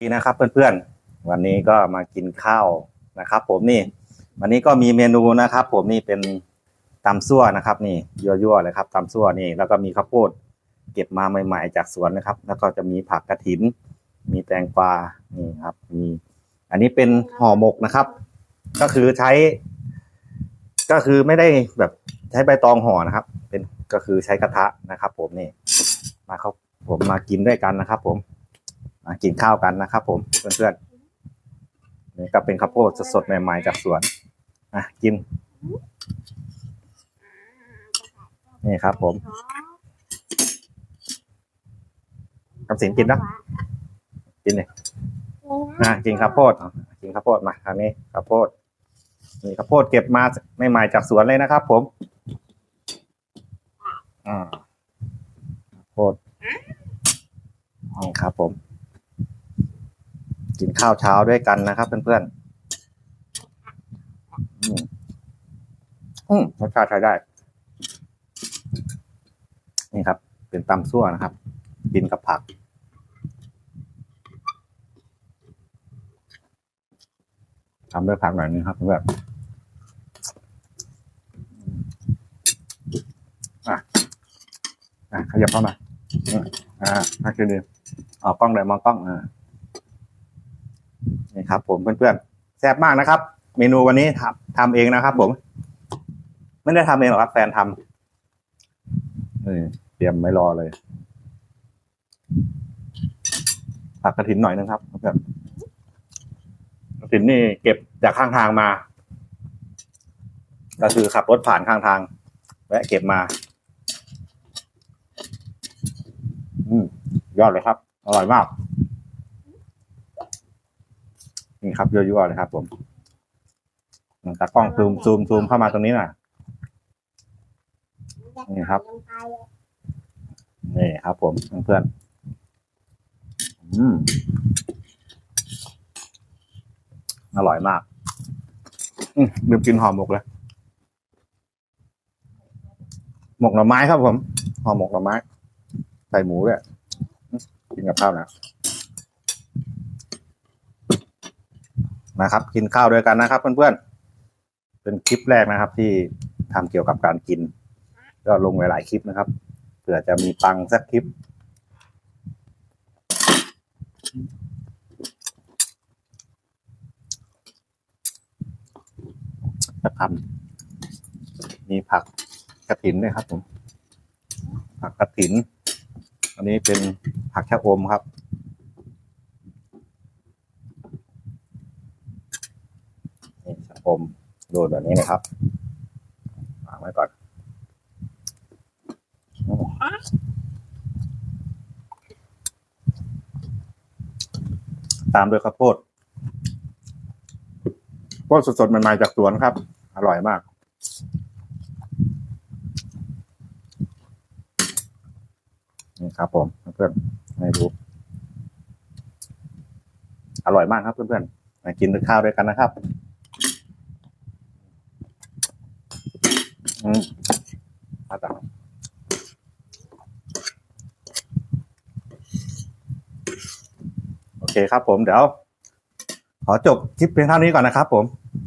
ดีนะครับเพื่อนๆ วันนี้ก็มากินข้าวนะครับ ผมนี่ วันนี้ก็มีเมนูนะครับ ผมนี่เป็นตำซั่วนะครับ นี่ยั่วๆเลยครับตำซั่วนี่ แล้วก็มีข้าวโพดเก็บมาใหม่ๆจากสวนนะครับ แล้วก็จะมีผักกระถิน มีแตงกวานี่ครับมีอันนี้เป็นห่อหมกนะครับ ก็คือใช้ ก็คือไม่ได้แบบใช้ใบตองห่อนะครับ เป็นก็คือใช้กระทะนะครับ ผมนี่ มาเขาผมมากินด้วยกันนะครับ ผม กินข้าวกันนะครับ ผมเพื่อนๆนี่ก็เป็นข้าวโพดสดๆใหม่ๆจากสวนอะกินนี่ครับ ผมคำสินกินนะกินเลยอะกินข้าวโพดกินข้าวโพดมาทางนี้ข้าวโพดนี่ข้าวโพดเก็บมาใหม่ๆจากสวนเลยนะครับ ผมอ่าข้าวโพดนี่ครับผม กินข้าวเช้าด้วยกันนะครับเพื่อนๆอืมอืมรสชาติใช้ได้ นี่ครับ เป็นตำซั่วนะครับ กินกับผัก ทำด้วยผักหน่อยนึงครับเพื่อนอะ อะ ขยับเข้ามา อ่าน่ากินดีออกกล้องเลยมองกล้องอ่า ครับ ผมเพื่อนๆแซ่บมากนะครับ เมนูวันนี้ทำทำเองนะครับ ผม ไม่ได้ทำเองหรอกครับ แฟนทำนี่เตรียมไม่รอเลยผักกระถินหน่อยนึงครับเพื่อนกระถินนี่เก็บจากข้างทางมา ก็คือขับรถผ่านข้างทางแวะเก็บมาอืมยอดเลยครับ อร่อยมาก นี่ครับยั่วๆเลยครับ ผมตากล้องซูมซูมซูมเข้ามาตรงนี้หน่อยนี่ครับนี่ครับ ผมเพื่อนๆอืมอร่อยมากอืมลืมกินห่อหมกเลยหมกหน่อไม้ครับผมห่อหมกหน่อไม้ใส่หมูด้วยอืมกินกับข้าวนะ นะครับ กินข้าวด้วยกันนะครับ เพื่อนๆ เป็นคลิปแรกนะครับ ที่ทำเกี่ยวกับการกิน ก็ลงหลายๆคลิปนะครับเผื่อจะมีปังสักคลิปสักคำมีผักกระถินด้วยครับผม ผักกระถิน อันนี้เป็นผักชะอมครับ ผมโดนแบบนี้นะครับวางไว้ก่อนตามด้วยข้าวโพดข้าวโพดสดๆใหม่ๆจากสวนครับ อร่อยมาก นี่ครับผมเพื่อนๆให้ดู อร่อยมากครับเพื่อนๆมากินข้าวด้วยกันนะครับ มมาต่อโอเคครับผมเดี๋ยว ขอจบคลิปเพียงเท่านี้ก่อนนะครับผม